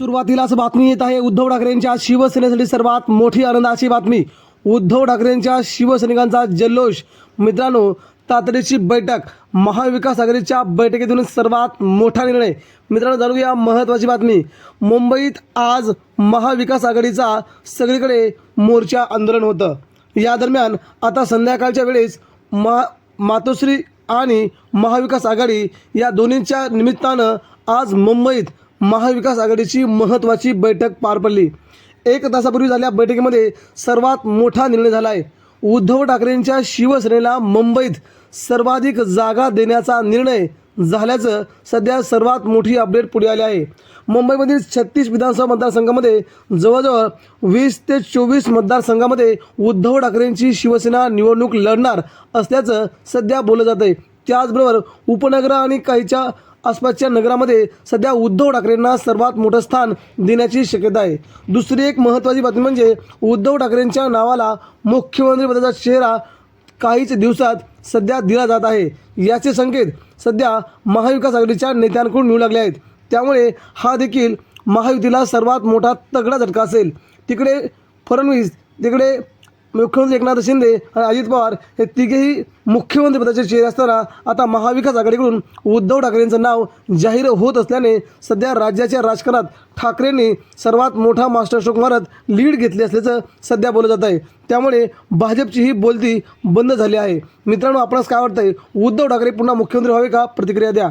सुरुवातीलाच बातमी येत आहे. उद्धव ठाकरेंच्या शिवसेनेसाठी सर्वात मोठी आनंदाची बातमी. उद्धव ठाकरेंच्या शिवसैनिकांचा जल्लोष. मित्रांनो तातडीची बैठक. महाविकास आघाडीच्या बैठकीतून सर्वात मोठा निर्णय. मित्रांनो जाणूया महत्त्वाची बातमी. मुंबईत आज महाविकास आघाडीचा सगळीकडे मोर्चा आंदोलन होतं. या दरम्यान आता संध्याकाळच्या वेळेस मा मातोश्री आणि महाविकास आघाडी या दोन्हींच्या निमित्तानं आज मुंबईत महाविकास आघाडीची महत्त्वाची बैठक पार पडली. एक तासापूर्वी झाल्या बैठकीमध्ये सर्वात मोठा निर्णय झाला आहे उद्धव ठाकरेंच्या शिवसेनेला मुंबईत सर्वाधिक जागा देण्याचा निर्णय झाल्याचं सध्या सर्वात मोठी अपडेट पुढे आली आहे. मुंबईमधील छत्तीस विधानसभा मतदारसंघामध्ये जवळजवळ वीस ते चोवीस मतदारसंघामध्ये उद्धव ठाकरेंची शिवसेना निवडणूक लढणार असल्याचं सध्या बोललं जात आहे त्याचबरोबर उपनगर आणि काहीच्या आसपासच्या नगरामध्ये सध्या उद्धव ठाकरेंना सर्वात मोठं स्थान देण्याची शक्यता आहे. दुसरी एक महत्त्वाची बातमी म्हणजे उद्धव ठाकरेंच्या नावाला मुख्यमंत्रीपदाचा चेहरा काहीच दिवसात सध्या दिला जात आहे. याचे संकेत सध्या महाविकास आघाडीच्या नेत्यांकडून मिळू लागले आहेत. त्यामुळे हा देखील महायुतीला सर्वात मोठा तगडा झटका असेल. तिकडे फडणवीस तिकडे मुख्यमंत्री एकनाथ शिंदे आणि अजित पवार हे तिघेही मुख्यमंत्रीपदाचे चेहरे असताना आता महाविकास आघाडीकडून उद्धव ठाकरेंचं नाव जाहीर होत असल्याने सध्या राज्याच्या राजकारणात ठाकरेंनी सर्वात मोठा मास्टरस्ट्रोक मारत लीड घेतली असल्याचं सध्या बोललं जात आहे त्यामुळे भाजपची ही बोलती बंद झाली आहे. मित्रांनो आपणास काय वाटतंय? उद्धव ठाकरे पुन्हा मुख्यमंत्री व्हावे का? प्रतिक्रिया द्या.